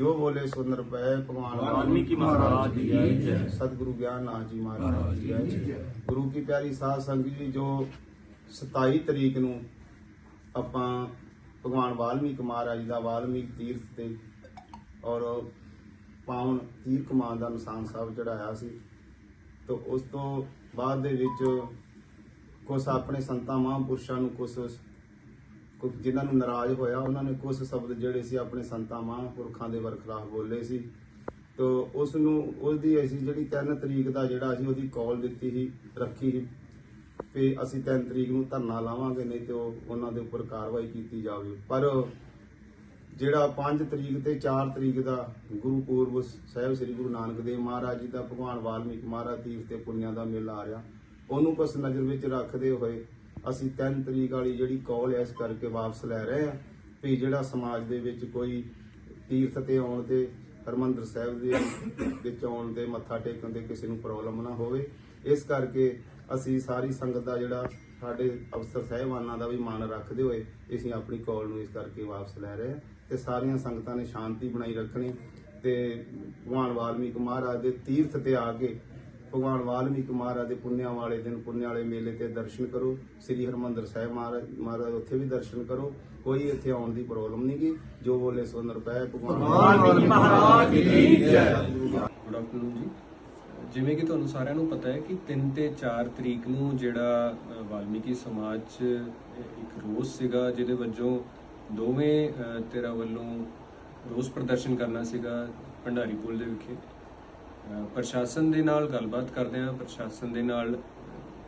ਜੋ ਬੋਲੇ ਸੋ ਨਿਰਭੈ ਭਗਵਾਨ ਵਾਲਮੀਕੀ ਮਹਾਰਾਜ ਦੀ ਜੈ। ਸਤਿਗੁਰੂ ਗਿਆਨਨਾਥ ਜੀ ਮਹਾਰਾਜ ਜੀ। ਜੈ। ਗੁਰੂ ਕੀ ਪਿਆਰੀ ਸਾਧ ਸੰਗਤ ਜੀ ਜੋ 27 ਤਰੀਕ ਨੂੰ ਆਪਾਂ ਭਗਵਾਨ ਵਾਲਮੀਕ ਮਹਾਰਾਜ ਦਾ ਵਾਲਮੀਕ ਤੀਰਥ ਤੇ ਔਰ ਪਾਵਨ ਤੀਰ ਕਮਾਨ ਦਾ ਨਿਸ਼ਾਨ ਸਾਹਿਬ ਚੜਾਇਆ ਸੀ ਤੋਂ ਉਸ ਤੋਂ ਬਾਅਦ ਦੇ ਵਿੱਚ ਕੁਝ ਆਪਣੇ ਸੰਤਾਂ ਮਹਾਂਪੁਰਸ਼ਾਂ ਨੂੰ ਕੁਝ ਕੁਝ ਜਿਨ੍ਹਾਂ ਨੂੰ ਨਾਰਾਜ਼ ਹੋਇਆ, ਉਹਨਾਂ ਨੇ ਕੁਝ ਸ਼ਬਦ ਜਿਹੜੇ ਸੀ ਆਪਣੇ ਸੰਤਾਂ ਮਹਾਂਪੁਰਖਾਂ ਦੇ ਵਰਖਲਾਫ ਬੋਲੇ ਸੀ। ਤੋ ਉਸ ਨੂੰ ਉਸ ਅਸੀਂ ਜਿਹੜੀ 3 ਤਰੀਕ ਦਾ ਜਿਹੜਾ ਅਸੀਂ ਉਹਦੀ ਕਾਲ ਦਿੱਤੀ ਸੀ, ਰੱਖੀ ਸੀ, ਵੀ ਅਸੀਂ 3 ਤਰੀਕ ਨੂੰ ਧਰਨਾ ਲਾਵਾਂਗੇ, ਨਹੀਂ ਤੇ ਉਹ ਉਹਨਾਂ ਦੇ ਉੱਪਰ ਕਾਰਵਾਈ ਕੀਤੀ ਜਾਵੇ। ਪਰ ਜਿਹੜਾ 5 ਤਰੀਕ ਤੇ 4 ਤਰੀਕ ਦਾ ਗੁਰੂ ਪੂਰਬ ਸਾਹਿਬ ਸ੍ਰੀ ਗੁਰੂ ਨਾਨਕ ਦੇਵ ਮਹਾਰਾਜ ਜੀ ਦਾ ਭਗਵਾਨ ਵਾਲਮੀਕ ਮਹਾਰਾਜ ਤੀਰਥ ਤੇ ਪੁੰਨਿਆਂ ਦਾ ਮੇਲਾ ਆ ਰਿਹਾ, ਉਹਨੂੰ ਬਸ ਨਜ਼ਰ ਵਿੱਚ ਰੱਖਦੇ ਹੋਏ ਅਸੀਂ 3 ਤਰੀਕ ਵਾਲੀ ਜਿਹੜੀ ਕਾਲ ਇਸ ਕਰਕੇ ਵਾਪਸ ਲੈ ਰਹੇ ਹਾਂ ਵੀ ਜਿਹੜਾ ਸਮਾਜ ਦੇ ਵਿੱਚ ਕੋਈ ਤੀਰਥ ਤੇ ਆਉਣ ਤੇ ਹਰਮੰਦਰ ਸਾਹਿਬ ਦੇ ਵਿੱਚ ਆਉਣ ਤੇ ਮੱਥਾ ਟੇਕਣ ਦੇ ਕਿਸੇ ਨੂੰ ਪ੍ਰੋਬਲਮ ਨਾ ਹੋਵੇ, ਇਸ ਕਰਕੇ ਅਸੀਂ ਸਾਰੀ ਸੰਗਤ ਦਾ ਜਿਹੜਾ ਸਾਡੇ ਅਫਸਰ ਸਾਹਿਬਾਨਾਂ ਦਾ ਵੀ ਮਾਨ ਰੱਖਦੇ ਹੋਏ ਅਸੀਂ ਆਪਣੀ ਕਾਲ ਨੂੰ ਇਸ ਕਰਕੇ ਵਾਪਸ ਲੈ ਰਹੇ ਹਾਂ ਤੇ ਸਾਰੀਆਂ ਸੰਗਤਾਂ ਨੇ ਸ਼ਾਂਤੀ ਬਣਾਈ ਰੱਖਣੀ ਤੇ ਭਗਵਾਨ ਵਾਲਮੀਕ ਮਹਾਰਾਜ ਦੇ ਤੀਰਥ ਤੇ ਆ ਕੇ ਭਗਵਾਨ ਵਾਲਮੀਕ ਮਹਾਰਾਜ ਦੇ ਪੁੰਨਿਆਂ ਵਾਲੇ ਦਿਨ ਪੁੰਨਿਆਂ ਵਾਲੇ ਮੇਲੇ ਤੇ ਦਰਸ਼ਨ ਕਰੋ। ਸ੍ਰੀ ਹਰਮੰਦਰ ਸਾਹਿਬ ਮਹਾਰਾਜ ਉੱਥੇ ਵੀ ਦਰਸ਼ਨ ਕਰੋ। ਕੋਈ ਇੱਥੇ ਆਉਣ ਦੀ ਪ੍ਰੋਬਲਮ ਨਹੀਂ ਗੀ ਜੋ ਬੋਲੇ ਸੋ ਨਿਰਭੈ ਭਗਵਾਨ ਵਾਲਮੀਕੀ ਮਹਾਰਾਜ ਦੀ ਜੈ। ਗੁੱਡ ਆਫਟਰਨੂਨ ਜੀ। ਜਿਵੇਂ ਕਿ ਤੁਹਾਨੂੰ ਸਾਰਿਆਂ ਨੂੰ ਪਤਾ ਹੈ ਕਿ 3 ਤੇ 4 ਤਰੀਕ ਨੂੰ ਜਿਹੜਾ ਵਾਲਮੀਕੀ ਸਮਾਜ 'ਚ ਇੱਕ ਰੋਸ ਸੀਗਾ ਜਿਹਦੇ ਵਜੋਂ ਦੋਵੇਂ ਧਿਰਾਂ ਵੱਲੋਂ ਰੋਸ ਪ੍ਰਦਰਸ਼ਨ ਕਰਨਾ ਸੀਗਾ ਭੰਡਾਰੀ ਪੁਲ ਦੇ ਵਿਖੇ। ਪ੍ਰਸ਼ਾਸਨ ਦੇ ਨਾਲ ਗੱਲਬਾਤ ਕਰਦੇ ਆ ਪ੍ਰਸ਼ਾਸਨ ਦੇ ਨਾਲ,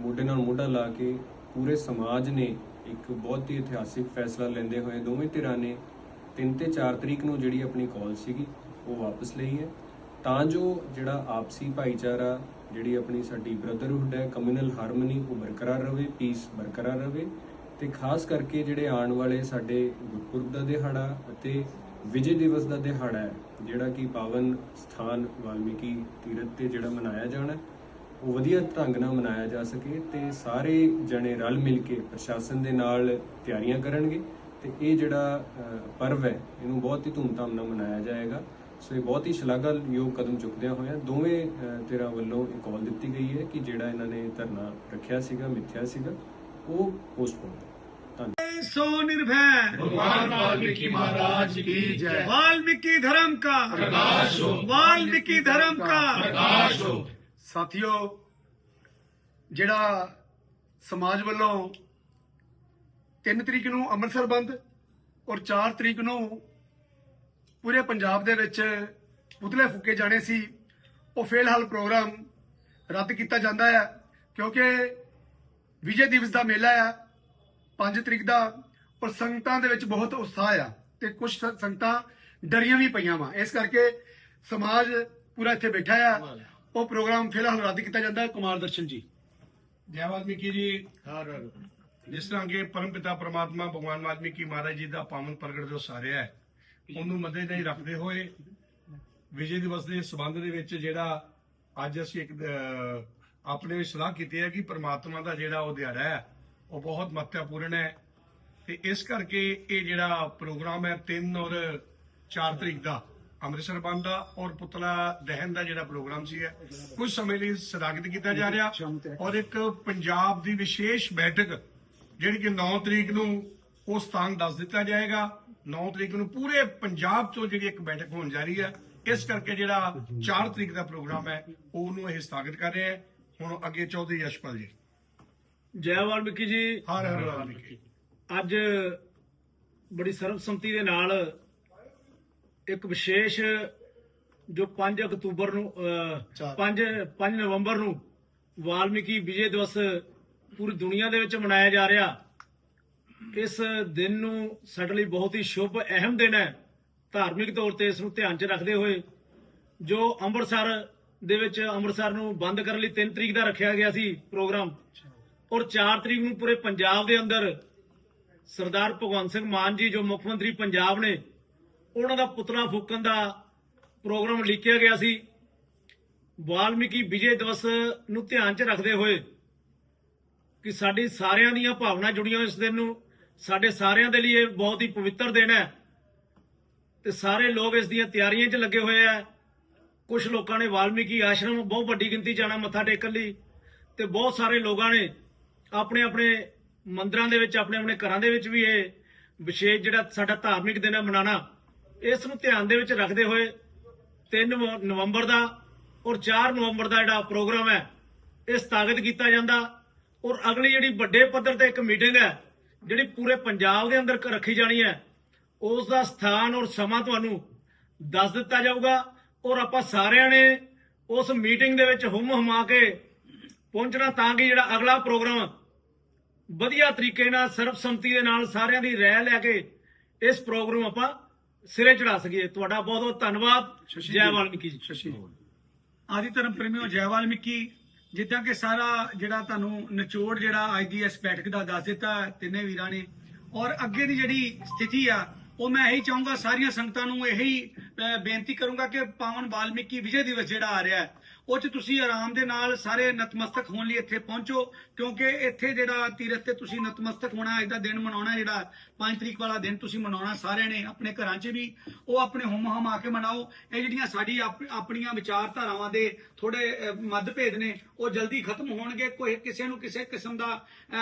ਮੋਢੇ ਨਾਲ ਮੋਢਾ ਲਾ ਕੇ ਪੂਰੇ ਸਮਾਜ ਨੇ ਇੱਕ ਬਹੁਤ ਹੀ ਇਤਿਹਾਸਿਕ ਫੈਸਲਾ ਲੈਂਦੇ ਹੋਏ ਦੋਵੇਂ ਧਿਰਾਂ ਨੇ 3 ਤੇ 4 ਤਰੀਕ ਨੂੰ ਜਿਹੜੀ ਆਪਣੀ ਕਾਲ ਸੀਗੀ, ਉਹ ਵਾਪਸ ਲਈ ਹੈ। ਤਾਂ ਜੋ ਜਿਹੜਾ ਆਪਸੀ ਭਾਈਚਾਰਾ, ਜਿਹੜੀ ਆਪਣੀ ਸਾਡੀ ਬ੍ਰਦਰਹੁੱਡ ਹੈ ਕਮਿਊਨਲ ਹਾਰਮਨੀ ਉਹ ਬਰਕਰਾਰ ਰਵੇ ਪੀਸ ਬਰਕਰਾਰ ਰਵੇ, ਤੇ ਖਾਸ ਕਰਕੇ ਜਿਹੜੇ ਆਉਣ ਵਾਲੇ ਸਾਡੇ ਗੁਰਪੁਰਬ ਦਾ ਦਿਹਾੜਾ ਅਤੇ ਵਿਜੇ ਦਿਵਸ ਦਾ ਦਿਹਾੜਾ ਹੈ ਜਿਹੜਾ ਕਿ ਪਾਵਨ ਸਥਾਨ ਵਾਲਮੀਕੀ ਤੀਰਥ ਤੇ ਜਿਹੜਾ ਮਨਾਇਆ ਜਾਣਾ ਉਹ ਵਧੀਆ ਢੰਗ ਨਾਲ ਮਨਾਇਆ ਜਾ ਸਕੇ ਤੇ ਸਾਰੇ ਜਣੇ ਰਲ ਮਿਲ ਕੇ ਪ੍ਰਸ਼ਾਸਨ ਦੇ ਨਾਲ ਤਿਆਰੀਆਂ ਕਰਨਗੇ ਤੇ ਇਹ ਜਿਹੜਾ ਅ, ਪਰਵ ਹੈ ਇਹਨੂੰ ਬਹੁਤ ਹੀ ਧੂਮਧਾਮ ਨਾਲ ਮਨਾਇਆ ਜਾਏਗਾ। ਸੋ ਇਹ ਬਹੁਤ ਹੀ ਸ਼ਲਾਘਾਯੋਗ ਕਦਮ ਚੁੱਕਦਿਆਂ ਹੋਇਆਂ ਦੋਵੇਂ ਅ, ਧਿਰਾਂ ਵੱਲੋਂ ਇੱਕ ਕਾਲ ਦਿੱਤੀ ਗਈ ਹੈ ਕਿ ਜਿਹੜਾ ਇਹਨਾਂ ਨੇ ਧਰਨਾ ਰੱਖਿਆ ਸੀਗਾ ਮਿੱਥਿਆ ਸੀਗਾ ਉਹ ਪੋਸਟਪੋਨ सो निर्भय भगवान वाल्मीकि महाराज की जय वाल्मीकि धर्म का प्रकाश हो वाल्मीकि धर्म का प्रकाश हो ਸਾਥੀਓ ਜਿਹੜਾ ਸਮਾਜ ਵੱਲੋਂ 3 ਤਰੀਕ ਨੂੰ ਅੰਮ੍ਰਿਤਸਰ ਬੰਦ ਔਰ 4 ਤਰੀਕ ਨੂੰ ਪੂਰੇ ਪੰਜਾਬ ਦੇ ਵਿੱਚ ਪੁਤਲੇ ਫੂਕੇ ਜਾਣੇ ਸੀ ਉਹ ਫਿਲਹਾਲ ਪ੍ਰੋਗਰਾਮ ਰੱਦ ਕੀਤਾ ਜਾਂਦਾ ਹੈ ਕਿਉਂਕਿ ਵਿਜੇ ਦਿਵਸ ਦਾ ਮੇਲਾ ਆ 5 ਤਰੀਕ ਦਾ ਔਰ ਸੰਗਤਾਂ ਦੇ ਵਿੱਚ ਬਹੁਤ ਉਤਸ਼ਾਹ ਆ ਤੇ ਕੁਝ ਸੰਗਤਾਂ ਡਰੀਆਂ ਵੀ ਪਈਆਂ ਵਾ। ਇਸ ਕਰਕੇ ਸਮਾਜ ਪੂਰਾ ਇੱਥੇ ਬੈਠਾ ਆ। ਉਹ ਪ੍ਰੋਗਰਾਮ ਫਿਲਹਾਲ ਰੱਦ ਕੀਤਾ ਜਾਂਦਾ ਹੈ ਕੁਮਾਰ ਦਰਸ਼ਨ ਜੀ। ਜੈ ਵਾਲਮੀਕੀ ਜੀ। ਜਿਸ ਤਰ੍ਹਾਂ ਕਿ ਪਰਮਪਿਤਾ ਪ੍ਰਮਾਤਮਾ ਭਗਵਾਨ ਵਾਲਮੀਕੀ ਮਹਾਰਾਜ ਜੀ ਦਾ ਪਾਵਨ ਪ੍ਰਗਟ ਦਿਵਸ ਆ ਰਿਹਾ ਹੈ ਉਹਨੂੰ ਮੱਦੇ ਨਜ਼ਰ ਰੱਖਦੇ ਹੋਏ ਵਿਜੇ ਦਿਵਸ ਦੇ ਸਬੰਧ ਦੇ ਵਿੱਚ ਜਿਹੜਾ ਅੱਜ ਅਸੀਂ ਇੱਕ ਆਪਣੇ ਵਿੱਚ ਸਲਾਹ ਕੀਤੀ ਹੈ ਕਿ ਪ੍ਰਮਾਤਮਾ ਦਾ ਜਿਹੜਾ ਉਹ ਦਿਹਾੜਾ ਹੈ ਉਹ ਬਹੁਤ ਮਹੱਤਵਪੂਰਨ ਹੈ। ਤੇ ਇਸ ਕਰਕੇ ਇਹ ਜਿਹੜਾ ਪ੍ਰੋਗਰਾਮ ਹੈ 3 ਔਰ 4 ਤਰੀਕ ਦਾ, ਅੰਮ੍ਰਿਤਸਰ ਬੰਦ ਦਾ ਔਰ ਪੁਤਲਾ ਦਹਨ ਦਾ ਜਿਹੜਾ ਪ੍ਰੋਗਰਾਮ ਸੀ ਕੁਝ ਸਮੇਂ ਲਈ ਸਥਗਿਤ ਕੀਤਾ ਜਾ ਰਿਹਾ ਔਰ ਇੱਕ ਪੰਜਾਬ ਦੀ ਵਿਸ਼ੇਸ਼ ਬੈਠਕ ਜਿਹੜੀ ਕਿ 9 ਤਰੀਕ ਨੂੰ ਉਹ ਸਥਾਨ ਦੱਸ ਦਿੱਤਾ ਜਾਏਗਾ। 9 ਤਰੀਕ ਨੂੰ ਪੂਰੇ ਪੰਜਾਬ ਤੋਂ ਜਿਹੜੀ ਇੱਕ ਬੈਠਕ ਹੋਣ ਜਾ ਰਹੀ ਹੈ, ਇਸ ਕਰਕੇ ਜਿਹੜਾ 4 ਤਰੀਕ ਦਾ ਪ੍ਰੋਗਰਾਮ ਹੈ, ਉਹਨੂੰ ਇਹ ਸਥਗਿਤ ਕਰ ਰਹੇ ਹੈ। ਹੁਣ ਅੱਗੇ ਚੌਧਰੀ ਯਸ਼ਪਾਲ ਜੀ। ਜੈ ਵਾਲਮੀਕੀ ਜੀ। ਹਰ ਹਰ ਵਾਲਮੀਕੀ ਅੱਜ ਬੜੀ ਸਰਬਸੰਮਤੀ ਦੇ ਨਾਲ ਇੱਕ ਵਿਸ਼ੇਸ਼ ਜੋ 5 ਅਕਤੂਬਰ ਨੂੰ 5 5 ਨਵੰਬਰ ਨੂੰ ਵਾਲਮੀਕੀ ਵਿਜੇ ਦਿਵਸ ਪੂਰੀ ਦੁਨੀਆ ਦੇ ਵਿੱਚ ਮਨਾਇਆ ਜਾ ਰਿਹਾ। ਇਸ ਦਿਨ ਨੂੰ ਸਾਡੇ ਲਈ ਬਹੁਤ ਹੀ ਸ਼ੁਭ ਅਹਿਮ ਦਿਨ ਹੈ। ਧਾਰਮਿਕ ਤੌਰ ਤੇ ਇਸ ਨੂੰ ਧਿਆਨ 'ਚ ਰੱਖਦੇ ਹੋਏ ਜੋ ਅੰਮ੍ਰਿਤਸਰ ਦੇ ਵਿੱਚ ਅੰਮ੍ਰਿਤਸਰ ਨੂੰ ਬੰਦ ਕਰਨ ਲਈ 3 ਤਰੀਕ ਦਾ ਰੱਖਿਆ ਗਿਆ ਸੀ ਪ੍ਰੋਗਰਾਮ। ਔਰ 4 ਤਰੀਕ ਨੂੰ ਪੂਰੇ ਪੰਜਾਬ ਦੇ ਅੰਦਰ ਸਰਦਾਰ ਭਗਵੰਤ ਸਿੰਘ ਮਾਨ ਜੀ, ਜੋ ਮੁੱਖ ਮੰਤਰੀ ਪੰਜਾਬ ਨੇ, ਉਹਨਾਂ ਦਾ ਪੁਤਲਾ ਫੂਕਣ ਦਾ ਪ੍ਰੋਗਰਾਮ ਲਿਖਿਆ ਗਿਆ ਸੀ। ਵਾਲਮੀਕੀ ਵਿਜੇ ਦਿਵਸ ਨੂੰ ਧਿਆਨ 'ਚ ਰੱਖਦੇ ਹੋਏ ਕਿ ਸਾਡੀ ਸਾਰਿਆਂ ਦੀਆਂ ਭਾਵਨਾ ਜੁੜੀਆਂ ਹੋਈਆਂ ਇਸ ਦਿਨ ਨੂੰ। ਸਾਡੇ ਸਾਰਿਆਂ ਦੇ ਲਈ ਇਹ ਬਹੁਤ ਹੀ ਪਵਿੱਤਰ ਦਿਨ ਹੈ ਤੇ ਸਾਰੇ ਲੋਕ ਇਸ ਦੀਆਂ ਤਿਆਰੀਆਂ 'ਚ ਲੱਗੇ ਹੋਏ ਆ। ਕੁਝ ਲੋਕਾਂ ਨੇ ਵਾਲਮੀਕੀ ਆਸ਼ਰਮ, ਬਹੁਤ ਵੱਡੀ ਗਿਣਤੀ ਜਾਣਾ ਮੱਥਾ ਟੇਕਣ ਲਈ ਤੇ ਬਹੁਤ ਸਾਰੇ ਲੋਕਾਂ ਨੇ ਆਪਣੇ ਆਪਣੇ ਮੰਦਰਾਂ ਦੇ ਵਿੱਚ, ਆਪਣੇ ਆਪਣੇ ਘਰਾਂ ਦੇ ਵਿੱਚ ਵੀ ਇਹ ਵਿਸ਼ੇਸ਼ ਜਿਹੜਾ ਸਾਡਾ ਧਾਰਮਿਕ ਦਿਨ ਹੈ ਮਨਾਣਾ ਇਸ ਨੂੰ ਧਿਆਨ ਦੇ ਵਿੱਚ ਰੱਖਦੇ ਹੋਏ 3 ਨਵੰਬਰ ਦਾ ਔਰ 4 ਨਵੰਬਰ ਦਾ ਜਿਹੜਾ ਪ੍ਰੋਗਰਾਮ ਹੈ, ਇਹ ਸਥਾਗਿਤ ਕੀਤਾ ਜਾਂਦਾ ਔਰ ਅਗਲੀ ਜਿਹੜੀ ਵੱਡੇ ਪੱਧਰ ਤੇ ਇੱਕ ਮੀਟਿੰਗ ਹੈ, ਜਿਹੜੀ ਪੂਰੇ ਪੰਜਾਬ ਦੇ ਅੰਦਰ ਰੱਖੀ ਜਾਣੀ ਹੈ, ਉਸ ਦਾ ਸਥਾਨ ਔਰ ਸਮਾਂ ਤੁਹਾਨੂੰ ਦੱਸ ਦਿੱਤਾ ਜਾਊਗਾ ਔਰ ਆਪਾਂ ਸਾਰਿਆਂ ਨੇ ਉਸ ਮੀਟਿੰਗ ਦੇ ਵਿੱਚ ਹੁਮ ਹਮਾ ਕੇ ਪਹੁੰਚਣਾ ਤਾਂ ਕਿ ਜਿਹੜਾ ਅਗਲਾ ਪ੍ਰੋਗਰਾਮ ਵਧੀਆ ਤਰੀਕੇ ਨਾਲ ਸਰਬਸੰਮਤੀ ਦੇ ਨਾਲ ਸਾਰਿਆਂ ਦੀ ਰਾਏ ਲੈ ਕੇ ਇਸ ਪ੍ਰੋਗਰਾਮ ਆਪਾਂ ਸਿਰੇ ਚੜਾ ਸਕੀਏ। ਤੁਹਾਡਾ ਬਹੁਤ ਬਹੁਤ ਧੰਨਵਾਦ ਜੈ। ਵਾਲਮੀਕੀ ਜੀ। ਆਦਿ ਧਰਮ ਪ੍ਰੇਮੀਓ ਜੈ ਵਾਲਮੀਕੀ ਜਿੱਦਾਂ ਕਿ ਸਾਰਾ ਜਿਹੜਾ ਤੁਹਾਨੂੰ ਨਿਚੋੜ ਜਿਹੜਾ ਅੱਜ ਦੀ ਇਸ ਬੈਠਕ ਦਾ ਦੱਸ ਦਿੱਤਾ ਤਿੰਨੇ ਵੀਰਾਂ ਨੇ। ਔਰ ਅੱਗੇ ਦੀ ਜਿਹੜੀ ਸਥਿਤੀ ਆ ਉਹ ਮੈਂ ਇਹੀ ਚਾਹੂੰਗਾ ਸਾਰੀਆਂ ਸੰਗਤਾਂ ਨੂੰ ਇਹੀ ਬੇਨਤੀ ਕਰੂੰਗਾ ਕਿ ਪਾਵਨ ਵਾਲਮੀਕੀ ਵਿਜੇ ਦਿਵਸ ਜਿਹੜਾ ਆ ਰਿਹਾ ਹੈ, ਉਹ ਚ ਤੁਸੀਂ ਆਰਾਮ ਦੇ ਨਾਲ ਸਾਰੇ ਨਤਮਸਤਕ ਹੋਣ ਲਈ ਇੱਥੇ ਪਹੁੰਚੋ, ਕਿਉਂਕਿ ਇੱਥੇ ਜਿਹੜਾ ਤੀਰਥ ਤੇ ਤੁਸੀਂ ਨਤਮਸਤਕ ਹੋਣਾ, ਇਹਦਾ ਦਿਨ ਮਨਾਉਣਾ ਜਿਹੜਾ 5 ਤਰੀਕ ਵਾਲਾ ਦਿਨ ਤੁਸੀਂ ਮਨਾਉਣਾ ਸਾਰਿਆਂ ਨੇ ਆਪਣੇ ਘਰਾਂ 'ਚ ਵੀ, ਉਹ ਆਪਣੇ ਹੁਮ ਹਮ ਆ ਕੇ ਮਨਾਓ। ਇਹ ਜਿਹੜੀਆਂ ਸਾਡੀ ਆਪਣੀਆਂ ਵਿਚਾਰਧਾਰਾਵਾਂ ਦੇ ਥੋੜੇ ਮਤਭੇਦ ਨੇ, ਉਹ ਜਲਦੀ ਖਤਮ ਹੋਣਗੇ। ਕੋਈ ਕਿਸੇ ਨੂੰ ਕਿਸੇ ਕਿਸਮ ਦਾ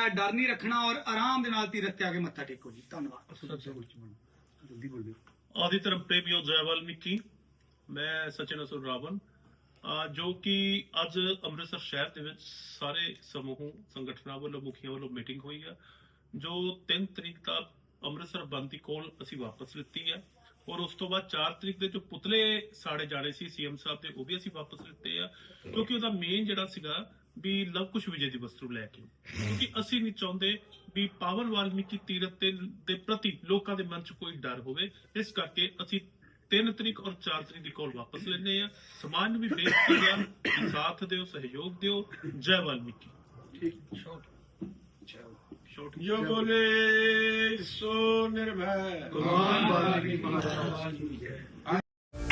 ਡਰ ਨਹੀਂ ਰੱਖਣਾ ਔਰ ਆਰਾਮ ਦੇ ਨਾਲ ਤੀਰਥ ਤੇ ਆ ਕੇ ਮੱਥਾ ਟੇਕੋ ਜੀ। ਧੰਨਵਾਦ। ਆਦਿ ਧਰਮ ਪ੍ਰੇਮੀਓ ਜੈ ਮੈਂ ਸਚਿਨ ਅਸੁਰ ਰਾਵਣ ਜੋ ਕਿ ਅੱਜ ਅੰਮ੍ਰਿਤਸਰ ਸ਼ਹਿਰ ਦੇ ਵਿੱਚ ਸਾਰੇ ਸਮੂਹ, ਸੰਗਠਨਾਂ ਵੱਲੋਂ, ਮੁਖੀਆਂ ਵੱਲੋਂ ਮੀਟਿੰਗ ਹੋਈ ਆ ਜੋ 3 ਤਰੀਕ ਤੱਕ ਅੰਮ੍ਰਿਤਸਰ ਬੰਦ ਦੀ ਕੋਲ ਅਸੀਂ ਵਾਪਸ ਲਿੱਤੀ ਆ ਔਰ ਉਸ ਤੋਂ ਬਾਅਦ 4 ਤਰੀਕ ਦੇ ਜੋ ਪੁਤਲੇ ਸਾੜੇ ਜਾਣੇ ਸੀ, ਸੀਐਮ ਸਾਹਿਬ ਦੇ, ਉਹ ਵੀ ਅਸੀਂ ਵਾਪਸ ਲਿੱਤੇ ਆ। ਕਿਉਂਕਿ ਉਹਦਾ ਮੇਨ ਜਿਹੜਾ ਸੀਗਾ ਵੀ ਲਵ ਕੁਸ਼ ਵਿਜੇ ਦਿਵਸ ਨੂੰ ਲੈ ਕੇ ਕਿਉਂਕਿ ਅਸੀਂ ਨਹੀਂ ਚਾਹੁੰਦੇ ਵੀ ਪਾਵਨ ਵਾਲਮੀਕੀ ਤੀਰਥ ਤੇ ਦੇ ਪ੍ਰਤੀ ਲੋਕਾਂ ਦੇ ਮਨ 'ਚ ਕੋਈ ਡਰ ਹੋਵੇ। ਇਸ ਕਰਕੇ ਅਸੀਂ 3 ਤਰੀਕ ਔਰ 4 ਤਰੀਕ ਦੀ ਕੋਲ ਵਾਪਸ ਲੈਣੇ ਆ ਸਮਾਜ ਨੂੰ ਵੀ ਬੇਨਤੀ ਆ ਕਿ ਸਾਥ ਦਿਓ ਸਹਿਯੋਗ ਦਿਓ। ਜੈ ਵਾਲਮੀਕੀ। ਸ਼ੋਰਟ ਜੋ ਬੋਲੇ ਸੋ ਨਿਰਭੈ।